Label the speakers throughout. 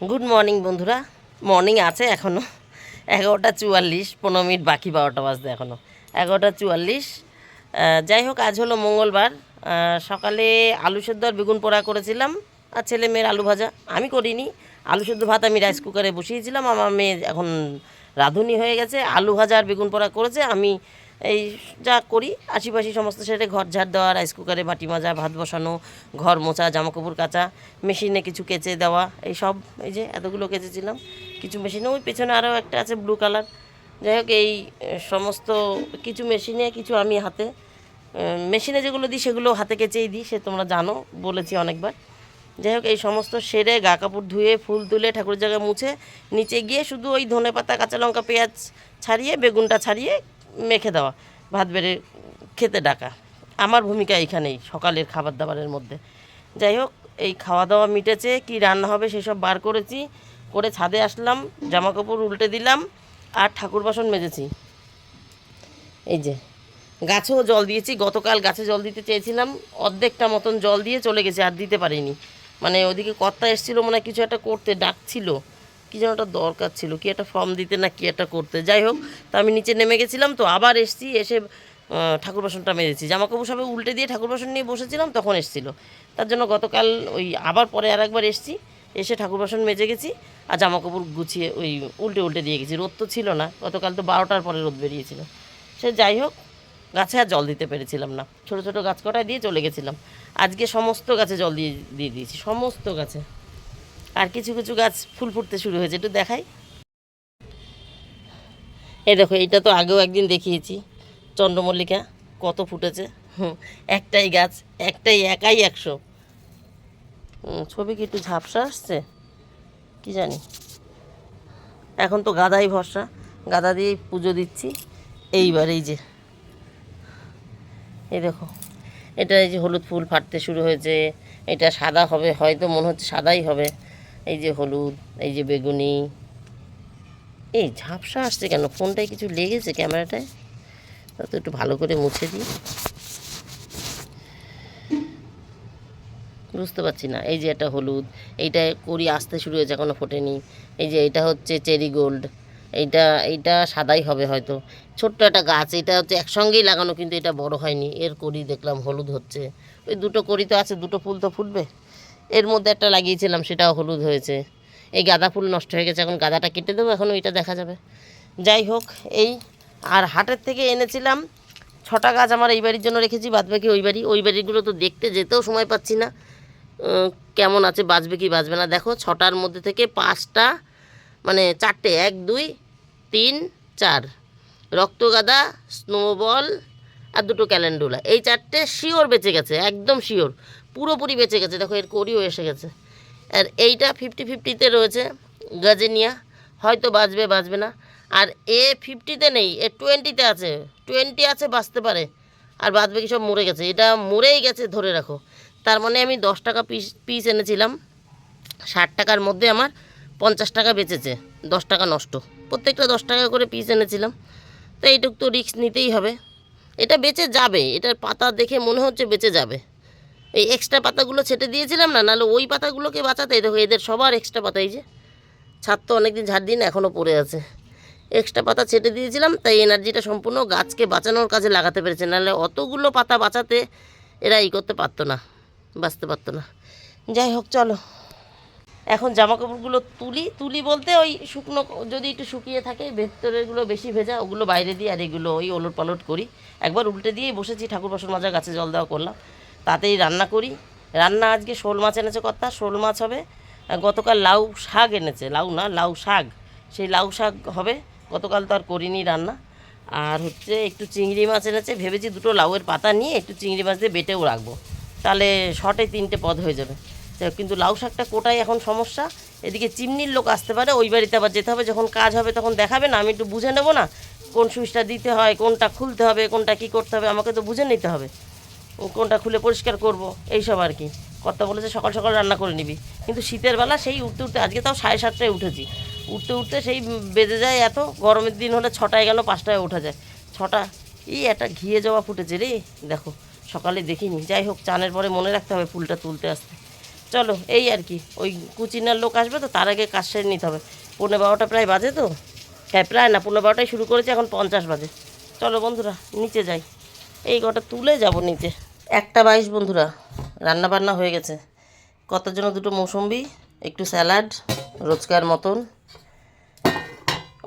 Speaker 1: Good morning বন্ধুরা। Morning আছে এখনও এগারোটা চুয়াল্লিশ, পনেরো মিনিট বাকি, বারোটা বাজতে এখনও এগারোটা চুয়াল্লিশ। যাই হোক, আজ হলো মঙ্গলবার। সকালে আলু সেদ্ধ আর বেগুন পোড়া করেছিলাম। আর ছেলে মেয়ের আলু ভাজা। আমি করিনি। আলু সেদ্ধ ভাত আমি রাইস কুকারে বসিয়েছিলাম। আমার মেয়ে এখন রাঁধুনি হয়ে গেছে। আলু ভাজা আর বেগুন পোড়া করেছে। আমি এই যা করি, আশিপাশি সমস্ত সেটা ঘর ঝাড় দেওয়া, রাইস কুকারে বাটি মাজা, ভাত বসানো, ঘর মোছা, জামাকাপড় কাচা, মেশিনে কিছু কেচে দেওয়া, এই সব, এই যে এতগুলো কেচেছিলাম, কিছু মেশিনে। ওই পেছনে আরও একটা আছে ব্লু কালার। যাই হোক, এই সমস্ত কিছু মেশিনে, কিছু আমি হাতে মেশিনে যেগুলো দিই, সেগুলো হাতে কেচেই দিই, সে তোমরা জানো, বলেছি অনেকবার। যাই হোক, এই সমস্ত সেরে গা কাপড় ধুয়ে, ফুল তুলে, ঠাকুরের জায়গায় মুছে, নিচে গিয়ে শুধু ওই ধনে পাতা কাঁচা লঙ্কা, পেঁয়াজ ছাড়িয়ে, বেগুনটা ছাড়িয়ে মেখে দেওয়া। ভাত বেড়ে খেতে ডাকা। আমার ভূমিকা এইখানেই, সকালের খাবার দাবারের মধ্যে। যাই হোক, এই খাওয়া দাওয়া মিটেছে, কি রান্না হবে সেসব বার করেছি। করে ছাদে আসলাম জামা কাপড় উল্টে দিলাম আর ঠাকুর বাসন মেজেছি। এই যে, গাছেও জল দিয়েছি। গতকাল গাছে জল দিতে চেয়েছিলাম। অর্ধেকটা মতন জল দিয়ে চলে গেছে, আর দিতে পারিনি। মানে ওদিকে কর্তা এসেছিল, মনে কিছু একটা করতে, ডাকছিল। কি যেন একটা দরকার ছিল, কি একটা ফর্ম দিতে না কি একটা করতে। যাই হোক, তো আমি নিচে নেমে গেছিলাম, তো আবার এসছি, এসে ঠাকুর বাসনটা মেরেছি জামা কাপড় সবে উল্টে দিয়ে ঠাকুর বাসন নিয়ে বসেছিলাম, তখন এসেছিল। তার জন্য গতকাল ওই আবার পরে আর একবার এসছি, এসে ঠাকুর বাসন মেজে গেছি, আর জামা কাপড় গুছিয়ে ওই উল্টে উল্টে দিয়ে গেছি। রোদ তো ছিল না, গতকাল তো বারোটার পরে রোদ বেরিয়েছিল। সে যাই হোক, গাছে আর জল দিতে পেরেছিলাম না। ছোট ছোট গাছ কটায় দিয়ে চলে গেছিলাম। আজকে সমস্ত গাছে জল দিয়ে দিয়ে দিয়েছি, সমস্ত গাছে। আর কিছু কিছু গাছ ফুল ফুটতে শুরু হয়েছে, একটু দেখাই। এই দেখো, এইটা তো আগেও একদিন দেখিয়েছি, চন্দ্রমল্লিকা কত ফুটেছে। হুম, একটাই গাছ, একটাই, একাই একশো। ছবি কি একটু ঝাপসা আসছে? কি জানি। এখন তো গাদাই ভরসা, গাদা দিয়েই পুজো দিচ্ছি। এইবার এই যে, এই দেখো, এটা এই যে হলুদ ফুল ফাটতে শুরু হয়েছে। এটা সাদা হবে, হয়তো মনে হচ্ছে সাদাই হবে। এই যে হলুদ, এই যে বেগুনি। এই ঝাপসা আসছে কেন? ফোনটায় কিছু লেগেছে ক্যামেরাটায়? তা তো একটু ভালো করে মুছে দিই। বুঝতে পারছি না। এই যে এটা হলুদ, এইটা করি আসতে শুরু হয়েছে এখনও ফোটেনি। এই যে এটা হচ্ছে চেরি গোল্ড। এইটা এইটা সাদাই হবে হয়তো। ছোট্ট একটা গাছ, এটা হচ্ছে একসঙ্গেই লাগানো, কিন্তু এটা বড় হয়নি। এর করি দেখলাম হলুদ হচ্ছে। ওই দুটো করি তো আছে, দুটো ফুল তো ফুটবে? এর মধ্যে একটা লাগিয়েছিলাম, সেটাও হলুদ হয়েছে। এই গাঁদা ফুল নষ্ট হয়ে গেছে, এখন গাঁদাটা কেটে দেবো, এখন ওইটা দেখা যাবে। যাই হোক, এই, আর হাটের থেকে এনেছিলাম ছটা গাছ আমার এই বাড়ির জন্য রেখেছি বাদ বাকি ওই বাড়ি, ওই বাড়িগুলো তো দেখতে যেতেও সময় পাচ্ছি না। কেমন আছে, বাঁচবে কি বাঁচবে না? দেখো, ছটার মধ্যে থেকে পাঁচটা মানে চারটে, এক, দুই, তিন, চার। রক্ত রক্তগাদা স্নোবল আর দুটো ক্যালেন্ডুলা এই চারটে শিওর বেঁচে গেছে, একদম শিওর। পুরোপুরি বেঁচে গেছে। দেখো, এর করিও এসে গেছে। আর এইটা ফিফটি ফিফটিতে রয়েছে, গাজেনিয়া। হয়তো বাঁচবে বাঁচবে না। আর এ ফিফটিতে নেই, এ টোয়েন্টিতে আছে। টোয়েন্টি আছে, বাঁচতে পারে। আর বাদ বাকি সব মরে গেছে। এটা মরেই গেছে, ধরে রাখো। তার মানে আমি দশ টাকা পিস পিস এনেছিলাম। ষাট টাকার মধ্যে আমার পঞ্চাশ টাকা বেঁচেছে। দশ টাকা নষ্ট। প্রত্যেকটা দশ টাকা করে পিস এনেছিলাম। তো এইটুক তো রিস্ক নিতেই হবে। এটা বেঁচে যাবে। এটার পাতা দেখে মনে হচ্ছে বেঁচে যাবে। এই এক্সট্রা পাতাগুলো ছেটে দিয়েছিলাম না, নাহলে ওই পাতাগুলোকে বাঁচাতে দেখো, এদের সবার এক্সট্রা পাতা, এই যে ছাদ তো অনেকদিন ঝাড় দিন এখনও পড়ে আছে। এক্সট্রা পাতা ছেটে দিয়েছিলাম, তাই এনার্জিটা সম্পূর্ণ গাছকে বাঁচানোর কাজে লাগাতে পেরেছে, নাহলে অতগুলো পাতা বাঁচাতে এরা ই করতে পারতো না, বাঁচতে পারতো না। যাই হোক, চলো। এখন জামা কাপড়গুলো তুলি তুলি বলতে ওই শুকনো, যদি একটু শুকিয়ে থাকে, ভেতরেরগুলো বেশি ভেজা, ওগুলো বাইরে দিই, আর এগুলো ওই ওলট পালট করি। একবার উল্টে দিয়েই বসেছি ঠাকুর বাসন মাজা গাছে জল দেওয়া করলাম। তাতেই রান্না করি। রান্না আজকে শোল মাছ এনেছে কর্তা শোল মাছ হবে গতকাল লাউ শাক এনেছে, লাউ না, লাউ শাক। সেই লাউ শাক হবে, গতকাল তো আর করিনি রান্না। আর হচ্ছে একটু চিংড়ি মাছ এনেছে, ভেবেছি দুটো লাউয়ের পাতা নিয়ে একটু চিংড়ি মাছ দিয়ে বেটেও রাখব। তাহলে শর্টে তিনটে পদ হয়ে যাবে। কিন্তু লাউ শাকটা কোটাই এখন সমস্যা। এদিকে চিমনির লোক আসতে পারে, ওই বাড়িতে আবার যেতে হবে। যখন কাজ হবে তখন দেখাবে না, আমি একটু বুঝে নেব না। কোন সুইচটা দিতে হয়, কোনটা খুলতে হবে, কোনটা কি করতে হবে, আমাকে তো বুঝে নিতে হবে। কোনটা খুলে পরিষ্কার করব, এইসব আর কি। কর্তা বলেছে সকাল সকাল রান্না করে নিবি। কিন্তু শীতের বেলা সেই উঠতে উঠতে, আজকে তাও সাড়ে সাতটায় উঠেছি। উঠতে উঠতে সেই বেজে যায় এত, গরমের দিন হলে ছটায় গেল, পাঁচটায় ওঠা যায়। ছটা, এই একটা ঘিয়ে যাওয়া ফুটেছে রে। দেখো, সকালে দেখিনি। যাই হোক, চানের পরে মনে রাখতে হবে ফুলটা তুলতে আসতে। চলো, এই আর কি। ওই কুচিনার লোক আসবে তো, তার আগে কাজ সেরে নিতে হবে। পনেরো বারোটা প্রায় বাজে তো? হ্যাঁ প্রায় না পনেরো বারোটায় শুরু করেছে, এখন পঞ্চাশ বাজে। চলো বন্ধুরা, নিচে যাই। এই কটা তুলে যাব নিচে। একটা বাইশ বন্ধুরা রান্না বান্না হয়ে গেছে। কতর জন্য দুটো মৌসম্বি? একটু স্যালাড, রোজকার মতন।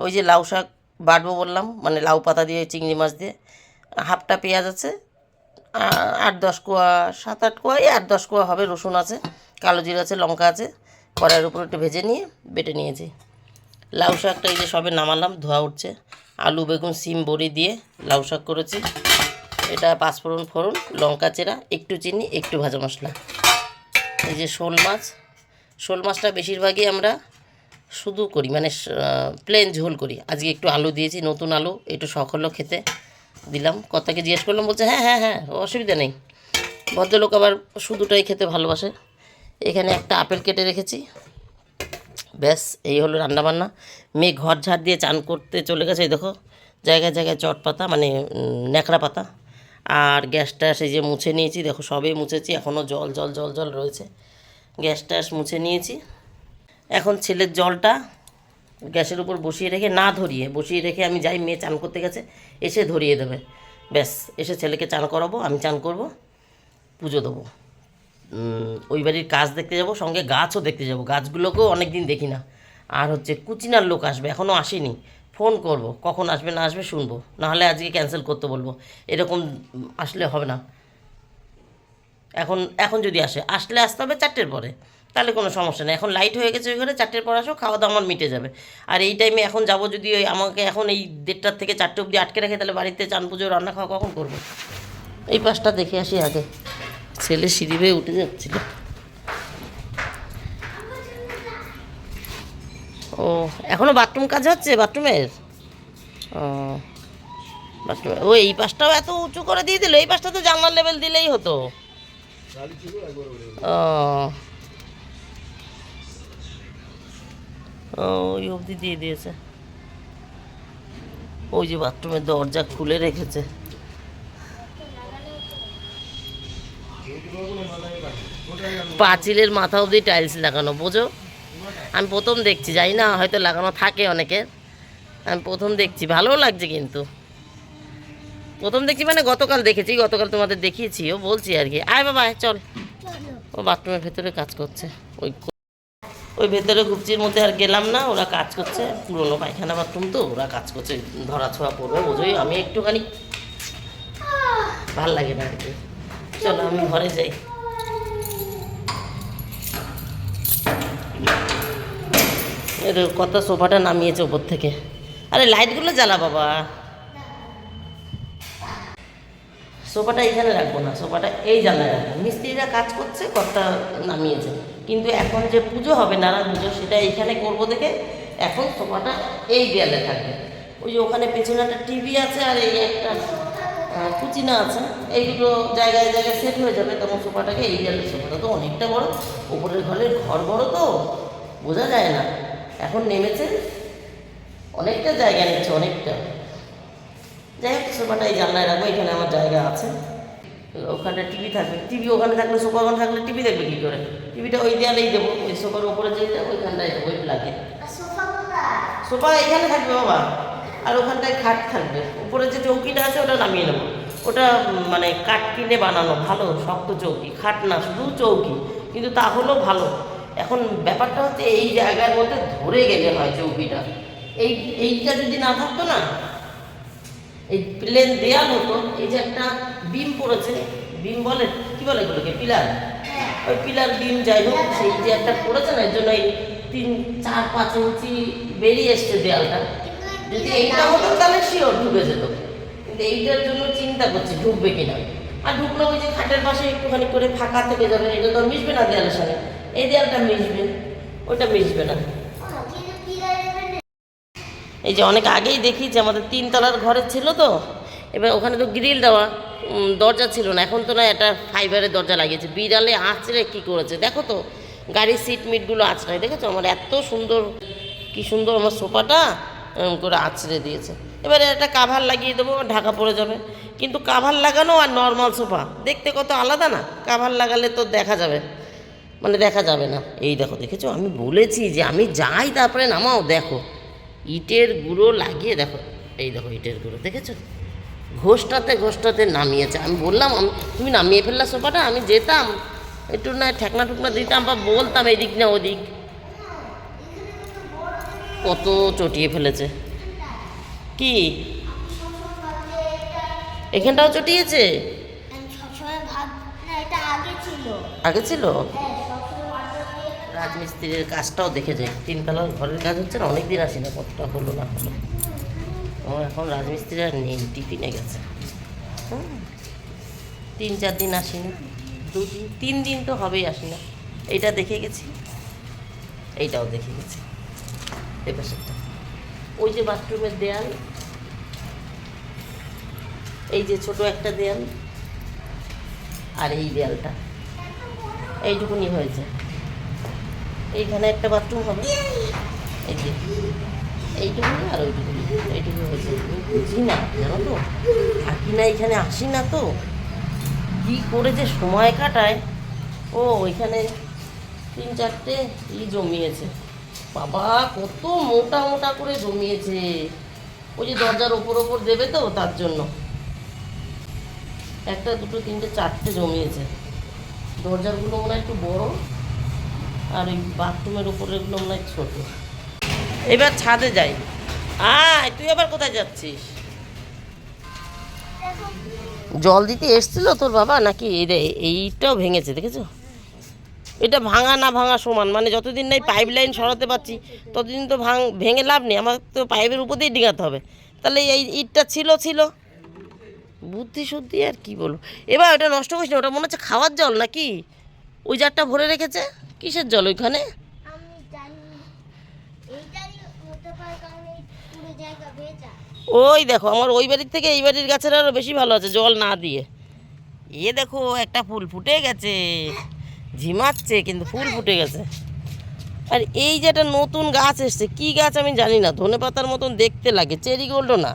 Speaker 1: ওই যে লাউ শাক বাটবো বললাম মানে লাউ পাতা দিয়ে, চিংড়ি মাছ দিয়ে। হাফটা পেঁয়াজ আছে আট দশ কোয়া, সাত আট কোয়া, এই আট দশ কোয়া হবে, রসুন আছে, কালো জিরা আছে, লঙ্কা আছে। কড়াইয়ের উপর একটু ভেজে নিয়ে বেটে নিয়েছি। লাউ শাকটা এই যে সবে নামালাম, ধোয়া উঠছে। আলু, বেগুন, সিম, বড়ি দিয়ে লাউ শাক করেছি। এটা পাঁচফোড়ন ফোড়ন, লঙ্কা চেরা, একটু চিনি, একটু ভাজা মশলা। এই যে শোল মাছ, শোল মাছটা বেশিরভাগই আমরা শুধু করি মানে প্লেন ঝোল করি। আজকে একটু আলু দিয়েছি, নতুন আলু, একটু শখ হলো খেতে দিলাম। কথাকে জিজ্ঞেস করলাম, বলছে হ্যাঁ হ্যাঁ হ্যাঁ অসুবিধা নেই। ভদ্রলোক আবার শুধুটাই খেতে ভালোবাসে। এখানে একটা আপেল কেটে রেখেছি। ব্যাস, এই হলো রান্নাবান্না। মেয়ে ঘর ঝাড় দিয়ে চান করতে চলে গেছে দেখো। জায়গায় জায়গায় চট পাতা মানে ন্যাকড়া পাতা। আর গ্যাসটা সেই যে মুছে নিয়েছি, দেখো সবেই মুছেছি এখনও জল জল জল জল রয়েছে। গ্যাস ট্যাস মুছে নিয়েছি। এখন ছেলের জলটা গ্যাসের উপর বসিয়ে রেখে, না ধরিয়ে, বসিয়ে রেখে আমি যাই, মেয়ে চান করতে গেছে, এসে ধরিয়ে দেবে। ব্যাস, এসে ছেলেকে চান করাবো, আমি চান করব, পুজো দেবো। ওই বাড়ির কাজ দেখতে যাব, সঙ্গে গাছও দেখতে যাব। গাছগুলোকেও অনেক দিন দেখি না। আর হচ্ছে কুচিনার লোক আসবে এখনও আসেনি। ফোন করব, কখন আসবে না আসবে শুনব, নাহলে আজকে ক্যান্সেল করতে বলব, এরকম আসলে হবে না। এখন এখন যদি আসে, আসলে আসতে হবে চারটের পরে, তাহলে কোনো সমস্যা নেই। এখন লাইট হয়ে গেছে ওই ঘরে চারটের পর আসো, খাওয়া দাওয়া আমার মিটে যাবে। আর এই টাইমে এখন যাব যদি ওই আমাকে এখন এই দেড়টার থেকে চারটে অবধি আটকে রাখে, তাহলে বাড়িতে চান পুজো, রান্না খাওয়া কখন করব? এই পাশটা দেখে আসি আগে। ছেলে সিঁড়ি উঠে যাচ্ছিল। ও এখনও বাথরুম কাজ হচ্ছে বাথরুমের? ও, বাথরুম, ও, এই পাশটাও এত উঁচু করে দিয়ে দিল, এই পাশটা তো জানলার লেভেল দিলেই হতো। ও ওই অবধি দিয়ে দিয়েছে। ওই যে বাথরুমের দরজা খুলে রেখেছে। পাঁচিলের মাথা অবধি টাইলস লাগানো, বোঝো? আমি প্রথম দেখছি, জানি না, হয়তো লাগানো থাকে অনেকের আমি প্রথম দেখছি, ভালোও লাগছে কিন্তু। প্রথম দেখছি মানে গতকাল দেখেছি, গতকাল তোমাদের দেখিয়েছি, ও বলছি আর কি। আয় বাবা চল। ও বাথরুমের ভেতরে কাজ করছে। ওই ওই ভেতরে গুপচির মধ্যে আর গেলাম না, ওরা কাজ করছে। পুরোনো পায়খানা বাথরুম তো, ওরা কাজ করছে, ধরা ছোঁয়া পড়বে বোঝোই, আমি একটুখানি ভালো লাগে না আর কি। চলো, আমি ঘরে যাই। কত সোফাটা নামিয়েছে ওপর থেকে। আরে লাইটগুলো জ্বালা বাবা। সোফাটা এখানে রাখব না, সোফাটা এই জানলায় রাখব। মিস্ত্রিরা কাজ করছে, কর্তা নামিয়েছে। কিন্তু এখন যে পুজো হবে নারায়ণ পুজো, সেটা এইখানে করব দেখে এখন সোফাটা এই দেয়ালে থাকবে। ওই যে ওখানে পেছনে একটা টিভি আছে আর এই একটা কুচিনা আছে। এইগুলো জায়গায় জায়গায় সেট হয়ে যাবে, তখন সোফাটাকে এই দেয়ালে, সোফাটা তো অনেকটা বড়। উপরের ঘরের ঘর বড় তো, বোঝা যায় না। এখন নেমেছে অনেকটা জায়গা নিচ্ছে অনেকটা। যাই হোক সোফাটা এই জানলায় রাখব এখানে আমার জায়গা আছে। ওখানে টিভি থাকবে। টিভি ওখানে থাকলে সোফা ওখানে থাকলে টিভি দেখবে কী করে? টিভিটা ওই দেয়ালেই দেবো ওই সোফার উপরে যেটা ওইখানটায় দেবো ওই প্লাগে সোফা এখানে থাকবে বাবা। আর ওখানটায় খাট থাকবে। উপরে যে চৌকিটা আছে ওটা নামিয়ে নেব। ওটা মানে কাঠ কিনে বানানো ভালো শক্ত চৌকি। খাট না শুধু চৌকি। কিন্তু তা হলো ভালো। এখন ব্যাপারটা হচ্ছে এই জায়গার মধ্যে ধরে গেলে হয় চৌকিটা। এই এইটা যদি না থাকতো না এই প্লেন দেয়াল হতো এই যে একটা বিম পড়েছে বিম বলে কি বলে এগুলোকে? পিলার? ওই পিলার বিম যাই হোক সেই যে একটা পড়েছে না এর জন্য এই তিন চার পাঁচ ইঞ্চি বেরিয়ে এসছে দেয়ালটা। যদি এইটা হতো তাহলে শিওর ঢুকে যেত। কিন্তু এইটার জন্য চিন্তা করছি ঢুকবে কিনা? আর ঢুকলো ওই যে খাটের পাশে একটুখানি করে ফাঁকা থেকে যাবে এটা তো মিশবে না দেয়ালের সঙ্গে। এই মিশবে, ওটা মিশবে না। এই যে অনেক আগেই দেখি যে আমাদের তিনতলার ঘরে ছিল তো, এবার ওখানে তো গ্রিল দেওয়া দরজা ছিল না, এখন তো না একটা ফাইবারের দরজা লাগিয়েছে। বিড়ালে আঁচড়ে কী করেছে, দেখো তো, গাড়ির সিট মিটগুলো আঁচড়ায়, দেখেছ? আমার এত সুন্দর, কি সুন্দর আমার সোফাটা করে আঁচড়ে দিয়েছে। এবারে একটা কাভার লাগিয়ে দেবো ঢাকা পড়ে যাবে। কিন্তু কাভার লাগানো আর নর্মাল সোফা, দেখতে কত আলাদা না? কাভার লাগালে তো দেখা যাবে। মানে দেখা যাবে না। এই দেখো দেখেছ? আমি বলেছি যে আমি যাই তারপরে নামাও দেখো। ইটের গুঁড়ো লাগিয়ে দেখো এই দেখো ইটের গুঁড়ো দেখেছ? ঘোষটাতে ঘোষটাতে নামিয়েছে। আমি বললাম আমি তুমি নামিয়ে ফেললা সোফাটা আমি যেতাম। একটু না ঠেকনা টুকনা দিতাম বা বলতাম এদিক না ওদিক। কত চটিয়ে ফেলেছে। কি? এখানটাও চটিয়েছে?
Speaker 2: আগে ছিল।
Speaker 1: রাজমিস্ত্রির কাজটাও দেখে যাই তিনতলার ঘরের কাজ হচ্ছে না অনেক দিন আসি না, কতটা হলো না হলো। আমার এখন রাজমিস্ত্রি আর নেই, টিফিনে গেছে। তিন চার দিন আসি না দু দিন, তিন দিন তো হবেই আসি না এইটা দেখে গেছি, এইটাও দেখে গেছি। এই ওই যে বাথরুমের দেয়াল, এই যে ছোট একটা দেয়াল, আর এই দেয়ালটা। এইটুকুনি হয়েছে। এইখানে একটা বাথরুম হবে। এই যে এইটুকুনি আর ওইটুকুনি এইটুকু হয়েছে বুঝি না, জানো তো? থাকি না এখানে আসি না তো? কি করে যে সময় কাটায়? ও, ওইখানে তিন চারটে ই জমিয়েছে। বাবা, কত মোটা মোটা করে জমিয়েছে। ওই যে দরজার ওপর ওপর দেবে তো, তার জন্য। একটা, দুটো, তিনটে, চারটে জমিয়েছে। দরজাগুলো মনে হয় একটু বড়। আর ওই বাথরুমের উপরেগুলো মনে হয় ছোট। এবার ছাদে যাই। আয়, তুই আবার কোথায় যাচ্ছিস? জল দিতে এসছিল তোর বাবা নাকি? এই এইটাও ভেঙেছে, দেখেছ? এটা ভাঙা না ভাঙা সমান মানে যতদিন নাই পাইপ লাইন সরাতে পারছি, ততদিন তো ভাঙ, ভেঙে লাভ নেই আমার তো পাইপের উপর দিয়েই ডিঙাতে হবে। তাহলে এই ইটটা ছিল ছিল। বুদ্ধি শুদ্ধি আর কি বলব? এবার ওটা নষ্ট করিস না, ওটা মনে হচ্ছে খাওয়ার জল নাকি? ওই জারটা ভরে রেখেছে? কিসের জল ওইখানে? ওই দেখো আমার ওই বাড়ির থেকে এই বাড়ির গাছের আরও বেশি ভালো আছে জল না দিয়ে। এ দেখো একটা ফুল ফুটে গেছে। ঝিমাচ্ছে কিন্তু ফুল ফুটে গেছে। আর এই যে একটা নতুন গাছ এসছে কি গাছ আমি জানি না ধনে পাতার মতন দেখতে লাগে চেরি গোল্ডও না।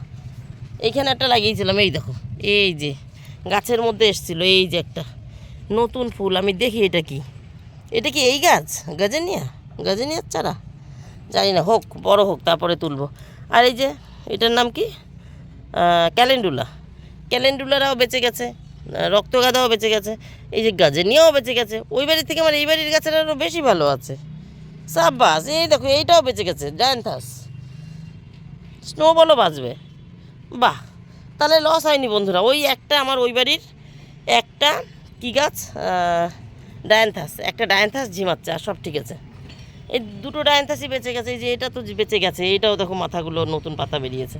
Speaker 1: এইখানে একটা লাগিয়েছিলাম এই দেখো এই যে গাছের মধ্যে এসছিল এই যে একটা নতুন ফুল আমি দেখি এটা কি। এটা কি এই গাছ? গাজেনিয়া? গাজেনিয়ার চারা? জানি না হোক বড় হোক তারপরে তুলবো। আর এই যে এটার নাম কি? ক্যালেন্ডুলা। ক্যালেন্ডুলারাও বেঁচে গেছে আহ, রক্তগাঁদাও বেঁচে গেছে এই যে গাজেনিয়াও বেঁচে গেছে। ওই বাড়ির থেকে আমার এই বাড়ির গাছের আরও বেশি ভালো আছে। সাব্বাস এই দেখো এইটাও বেঁচে গেছে জায়ন্থাস। স্নোবলও বাঁচবে। বাহ তাহলে লস হয়নি বন্ধুরা। ওই একটা আমার ওই বাড়ির একটা কী গাছ? ডায়ান্থাস, একটা ডায়ান্থাস ঝিমাচ্ছে আর সব ঠিক আছে। এই দুটো ডায়ান্থাসই বেঁচে গেছে, এই যে এটা তো বেঁচে গেছে এইটাও দেখো মাথাগুলো নতুন পাতা বেরিয়েছে।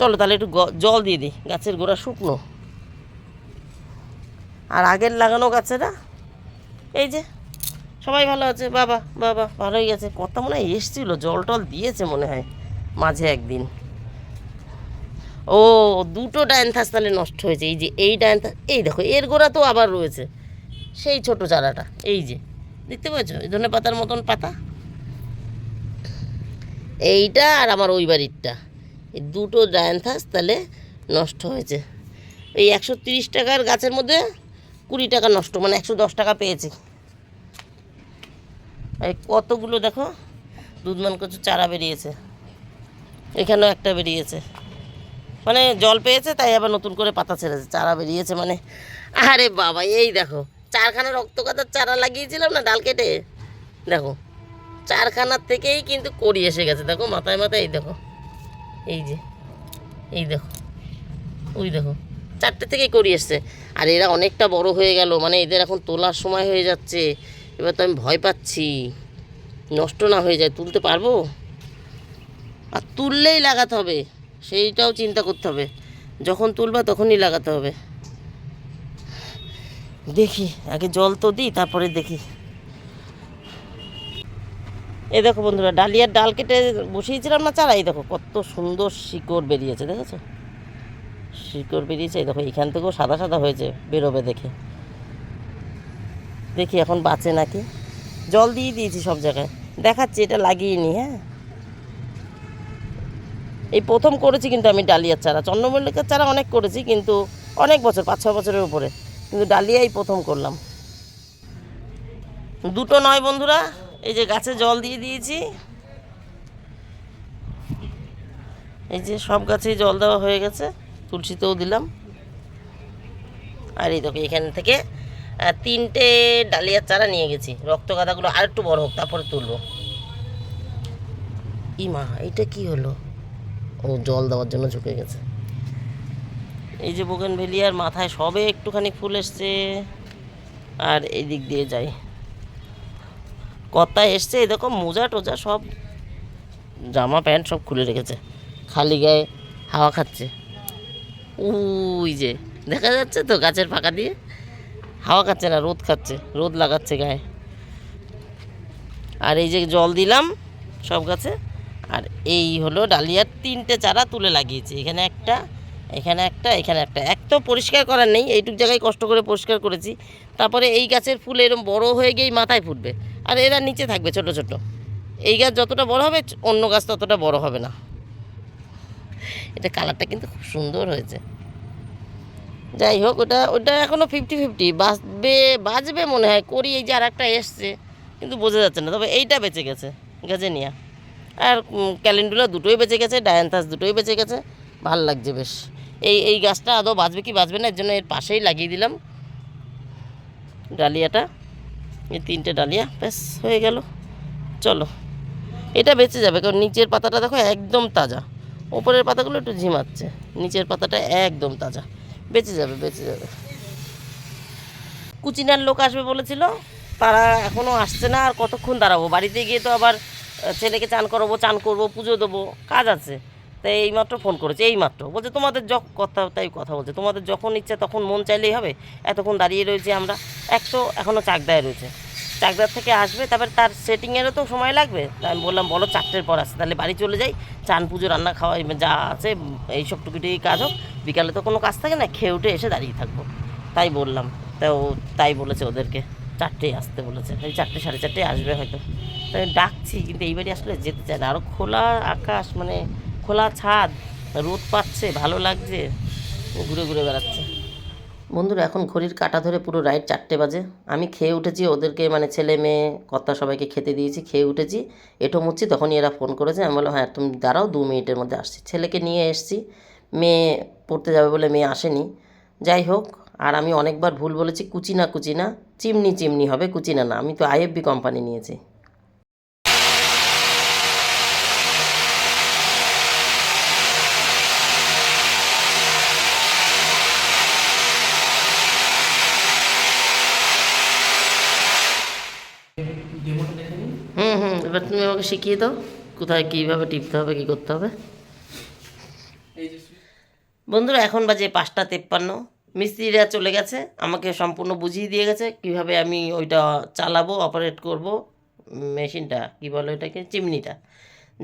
Speaker 1: চলো তাহলে একটু জল দিয়ে দিই, গাছের গোড়া শুকনো। আর আগের লাগানো গাছেরা, এই যে, সবাই ভালো আছে? বাবা বাবা, ভালোই গেছে কথা মনে হয় এসছিল, জল টল দিয়েছে মনে হয়, মাঝে একদিন। ও, দুটো ডায়ান্থাস তাহলে নষ্ট হয়েছে, এই যে এই ডায়ান্থাস এই দেখো, এর গোড়া তো আবার রয়েছে। সেই ছোট চারাটা, এই যে। দেখতে পাচ্ছ এই ধরনের পাতার মতন পাতা? এইটা আর আমার ওই বাড়িরটা। এই দুটো ডায়ান্থাস তাহলে নষ্ট হয়েছে। এই একশো তিরিশ টাকার গাছের মধ্যে কুড়ি টাকা নষ্ট মানে একশো দশ টাকা পেয়েছি। এই কতগুলো দেখো? দুধমান কচু চারা বেরিয়েছে। এখানেও একটা বেরিয়েছে। মানে জল পেয়েছে, তাই আবার নতুন করে পাতা ছেড়েছে। চারা বেরিয়েছে মানে। আরে বাবা, এই দেখো। চারখানা রক্তকাতার চারা লাগিয়েছিলাম না ডাল কেটে? দেখো চারখানার থেকেই কিন্তু করি এসে গেছে। দেখো, মাথায় মাথায় এই দেখো, এই যে, এই দেখো, ওই দেখো, চারটে থেকেই করি এসছে। আর এরা অনেকটা বড় হয়ে গেল মানে এদের এখন তোলার সময় হয়ে যাচ্ছে। এবার তো আমি ভয় পাচ্ছি। নষ্ট না হয়ে যায়, তুলতে পারব? আর তুললেই লাগাতে হবে, সেইটাও চিন্তা করতে হবে। যখন তুলবা তখনই লাগাতে হবে। দেখি, আগে জল তো দিই, তারপরে দেখি। এই দেখো বন্ধুরা, ডালিয়ার ডাল কেটে বসিয়েছিলাম না চারা? এই দেখো, কত সুন্দর শিকড় বেরিয়েছে, দেখেছ? শিকড় বেরিয়েছে, এই দেখো এখান থেকেও সাদা সাদা হয়েছে, বেরোবে দেখে। দেখি এখন বাঁচে নাকি? জল দিয়ে দিয়েছি সব জায়গায়। দেখাচ্ছি, এটা লাগিয়ে নি হ্যাঁ? এই প্রথম করেছি কিন্তু আমি ডালিয়ার চারা। চন্দ্রমল্লিকার চারা অনেক করেছি, কিন্তু অনেক বছর পাঁচ ছ বছরের উপরে। কিন্তু ডালিয়াই প্রথম করলাম। দুটো নয় বন্ধুরা, এই যে গাছে জল দিয়ে দিয়েছি। এই যে সব গাছেই জল দেওয়া হয়ে গেছে, তুলসীতেও দিলাম। আর এই দেখো, এখান থেকে তিনটে ডালিয়ার চারা নিয়ে গেছি। রক্ত গাঁদাগুলো আর একটু বড় হোক, তারপরে তুলবো। ইমা, এইটা কি হলো? ও জল দেওয়ার জন্য ঝুঁকে গেছে। এই যে বোগেন ভেলিয়ার মাথায় সবে একটুখানি ফুল এসছে। আর এই দিক দিয়ে যাই। কত্তা এসছে এরকম মোজা টোজা সব, জামা প্যান্ট সব খুলে রেখেছে। খালি গায়ে হাওয়া খাচ্ছে। উই যে, দেখা যাচ্ছে তো গাছের ফাঁকা দিয়ে? হাওয়া খাচ্ছে না, রোদ খাচ্ছে, রোদ লাগাচ্ছে গায়ে। আর এই যে জল দিলাম সব গাছে। আর এই হলো ডালিয়ার তিনটে চারা তুলে লাগিয়েছি। এখানে একটা এখানে একটা এখানে একটা। এক তো পরিষ্কার করার নেই, এইটুক জায়গায় কষ্ট করে পরিষ্কার করেছি। তারপরে এই গাছের ফুল এরকম বড় হয়ে গিয়েই মাথায় ফুটবে। আর এরা নিচে থাকবে ছোট ছোট। এই গাছ যতটা বড় হবে, অন্য গাছ ততটা বড় হবে না। এটা কালারটা কিন্তু খুব সুন্দর হয়েছে। যাই হোক, ওটা ওটা এখনও ফিফটি ফিফটি বাঁচবে বাঁচবে মনে হয়, করি এই যে আর একটা এসছে, কিন্তু বোঝা যাচ্ছে না। তবে এইটা বেঁচে গেছে, গাজেনিয়া। আর ক্যালেন্ডুলা দুটোই বেঁচে গেছে, ডায়ান্থাস দুটোই বেঁচে গেছে। ভালো লাগছে বেশ। এই এই গাছটা আদৌ বাঁচবে কি বাঁচবে না, এর জন্য এর পাশেই লাগিয়ে দিলাম। ডালিয়াটা, এই তিনটে ডালিয়া, ব্যাস, হয়ে গেল। চলো, এটা বেঁচে যাবে, কারণ নিচের পাতাটা দেখো একদম তাজা। ওপরের পাতাগুলো একটু ঝিমাচ্ছে, নিচের পাতাটা একদম তাজা। বেঁচে যাবে বেঁচে যাবে। কুচিনার লোক আসবে বলেছিল, তারা এখনও আসছে না, আর কতক্ষণ দাঁড়াবো? বাড়িতে গিয়ে তো আবার ছেলেকে চান করাবো, চান করব, পুজো দেবো, কাজ আছে। তাই এইমাত্র ফোন করেছে, এইমাত্র। বলছে, তোমাদের যখন কথা, তাই কথা বলছে। তোমাদের যখন ইচ্ছে তখন মন চাইলেই হবে। এতক্ষণ দাঁড়িয়ে রয়েছি আমরা। একশো এখনও চাকদায় রয়েছে। চাকদার থেকে আসবে, তারপরে তার সেটিংয়েরও তো সময় লাগবে। তাই আমি বললাম, বলো, চারটের পর আসছে। তাহলে বাড়ি চলে যাই। চান, পুজো, রান্না, খাওয়া যা আছে, এইসব টুকিটুকি কাজ হোক। বিকালে তো কোনো কাজ থাকে না। খেয়ে উঠে এসে দাঁড়িয়ে থাকব। তাই বললাম। তা ও তাই বলেছে ওদেরকে। চারটেই আসতে বলেছে। এই চারটে, সাড়ে চারটে আসবে হয়তো। তাই ডাকছি, কিন্তু এইবারই আসলে যেতে চায় না। আরও খোলা আকাশ মানে খোলা ছাদ, রোদ পাচ্ছে, ভালো লাগছে। ঘুরে ঘুরে বেড়াচ্ছে। বন্ধুরা, এখন ঘড়ির কাটা ধরে পুরো রাইট চারটে বাজে। আমি খেয়ে উঠেছি, ওদেরকে মানে ছেলে মেয়ে, কর্তা সবাইকে খেতে দিয়েছি, খেয়ে উঠেছি। এটো মুচ্ছি, তখনই এরা ফোন করেছে। আমি বললাম হ্যাঁ তুমি দাঁড়াও, দু মিনিটের মধ্যে আসছি। ছেলেকে নিয়ে এসছি। মেয়ে পড়তে যাবে বলে মেয়ে আসেনি। যাই হোক, আর আমি অনেকবার ভুল বলেছি কুচিনা কুচিনা চিমনি চিমনি হবে কুচিনা না আমি তো আইএফবি কোম্পানি নিয়েছি হুম হুম এবার তুমি আমাকে শিখিয়ে দাও, কোথায় কীভাবে টিপতে হবে, কী করতে হবে। বন্ধুরা, এখন বাজে পাঁচটা তেপ্পান্ন। মিস্ত্রিরা চলে গেছে, আমাকে সম্পূর্ণ বুঝিয়ে দিয়ে গেছে কীভাবে আমি ওইটা চালাবো অপারেট করব, মেশিনটা, কি বলে ওইটাকে, চিমনিটা।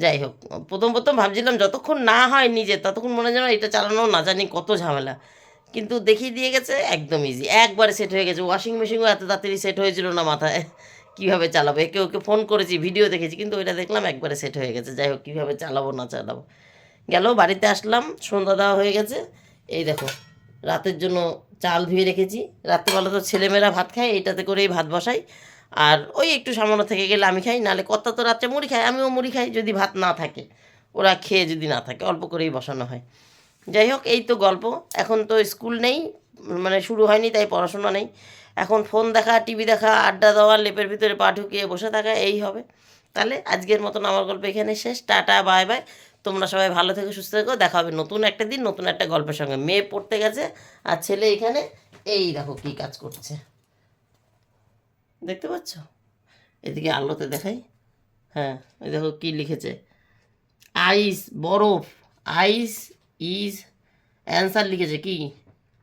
Speaker 1: যাই হোক, প্রথম প্রথম ভাবছিলাম যতক্ষণ না হয় নিজে, ততক্ষণ মনে যেন এটা চালানো না জানি কত ঝামেলা। কিন্তু দেখিয়ে দিয়ে গেছে, একদম ইজি একবারে সেট হয়ে গেছে। ওয়াশিং মেশিনও এত তাড়াতাড়ি সেট হয়েছিল না মাথায়। কীভাবে চালাবো? একে ওকে ফোন করেছি ভিডিও দেখেছি, কিন্তু ওইটা দেখলাম একবারে সেট হয়ে গেছে। যাই হোক, কীভাবে চালাবো, না চালাবো। গেল, বাড়িতে আসলাম, সন্ধ্যা দেওয়া হয়ে গেছে। এই দেখো, রাতের জন্য চাল ধুয়ে রেখেছি। রাত্রিবেলা তো ছেলেমেয়েরা ভাত খায়, এইটাতে করেই ভাত বসাই। আর ওই একটু সামান্য থেকে গেলে আমি খাই, নাহলে কত তো রাত্রে মুড়ি খাই আমিও মুড়ি খাই যদি ভাত না থাকে। ওরা খেয়ে যদি না থাকে, অল্প করেই বসানো হয়। যাই হোক, এই তো গল্প। এখন তো স্কুল নেই মানে শুরু হয়নি, তাই পড়াশোনা নেই। এখন ফোন দেখা, টিভি দেখা, আড্ডা দেওয়া, লেপের ভিতরে পা ঢুকিয়ে বসে থাকা, এই হবে। তাহলে আজকের মতন আমার গল্প এখানে শেষ। Tata, bye bye. তোমরা সবাই ভালো থেকে, সুস্থ থেকো। দেখা হবে নতুন একটা দিন, নতুন একটা গল্পের সঙ্গে। মেয়ে পড়তে গেছে আর ছেলে এখানে। এই দেখো কী কাজ করছে। দেখতে পাচ্ছ? এদিকে আলোতে দেখাই। হ্যাঁ এই দেখো কী লিখেছে। আইস, বরফ। আইস ইজ অ্যান্সার লিখেছে কি?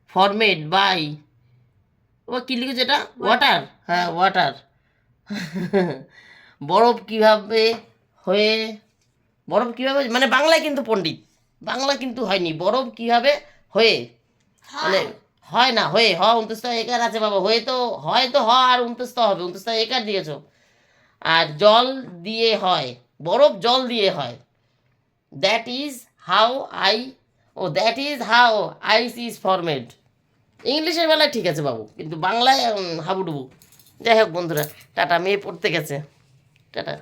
Speaker 1: Format, by. ও কী লিখেছে এটা? ওয়াটার হ্যাঁ ওয়াটার বরফ কীভাবে হয়ে বরফ কীভাবে মানে বাংলায় কিন্তু পণ্ডিত। বাংলা কিন্তু হয়নি। বরফ কীভাবে হয়ে? মানে হয় না হয়ে হ উনত্রিশটা একার আছে বাবা হয়ে তো হয় তো হ আর উনত্রিশটা হবে। উনত্রিশটা একার দিয়েছ। আর জল দিয়ে হয় বরফ জল দিয়ে হয়। That is how I O that is how ice is formed ইংলিশের বেলায় ঠিক আছে বাবু, কিন্তু বাংলায় হাবুডুবু। যাই হোক বন্ধুরা, টাটা, মেয়ে পড়তে গেছে। টাটা।